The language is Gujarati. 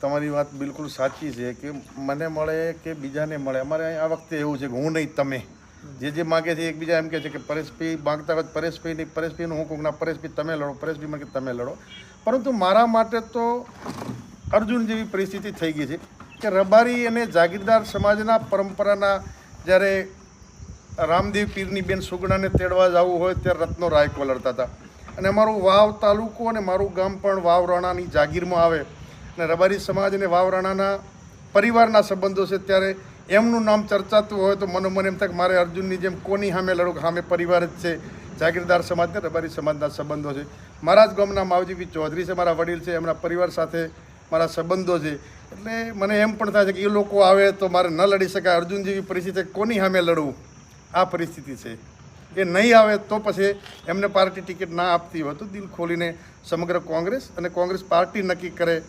તમારી વાત બિલકુલ સાચી છે કે મને મળે કે બીજાને મળે. અમારે આ વખતે એવું છે કે હું નહીં, તમે. જે જે માગે છે એકબીજા એમ કહે છે કે પરેશભાઈ માગતા હોય પરેશભાઈ નહીં પરેશભાઈનું હું કહું ના પરેશભાઈ તમે લડો પરેશભાઈ મને તમે લડો. પરંતુ મારા માટે તો અર્જુન જેવી પરિસ્થિતિ થઈ ગઈ છે કે રબારી અને જાગીરદાર સમાજના પરંપરાના જ્યારે રામદેવ પીરની બેન સુગણાને તેડવા જવું હોય ત્યારે રત્નો રાયકો લડતા હતા. અને અમારું વાવ તાલુકો અને મારું ગામ પણ વાવ રાણાની જાગીરમાં આવે. અને રબારી સમાજ અને વાવ રાણાના પરિવારના સંબંધો છે, ત્યારે એમનું નામ ચર્ચાતું હોય તો મનોમન એમ થાય કે મારે અર્જુનની જેમ કોની સામે લડું? સામે પરિવાર જ છે. જાગીરદાર સમાજ ને રબારી સમાજના સંબંધો છે. મારા જ ગામના માવજીભાઈ ચૌધરી છે, મારા વડીલ છે, એમના પરિવાર સાથે મારા સંબંધો છે. એટલે મને એમ પણ થાય છે કે એ લોકો આવે તો મારે ન લડી શકાય. અર્જુન જેવી પરિસ્થિતિ કોની સામે લડવું? આ પરિસ્થિતિ છે. એ નહીં આવે તો પછી એમને પાર્ટી ટિકિટ ના આપતી હોય તો દિલ ખોલીને સમગ્ર કોંગ્રેસ અને કોંગ્રેસ પાર્ટી નક્કી કરે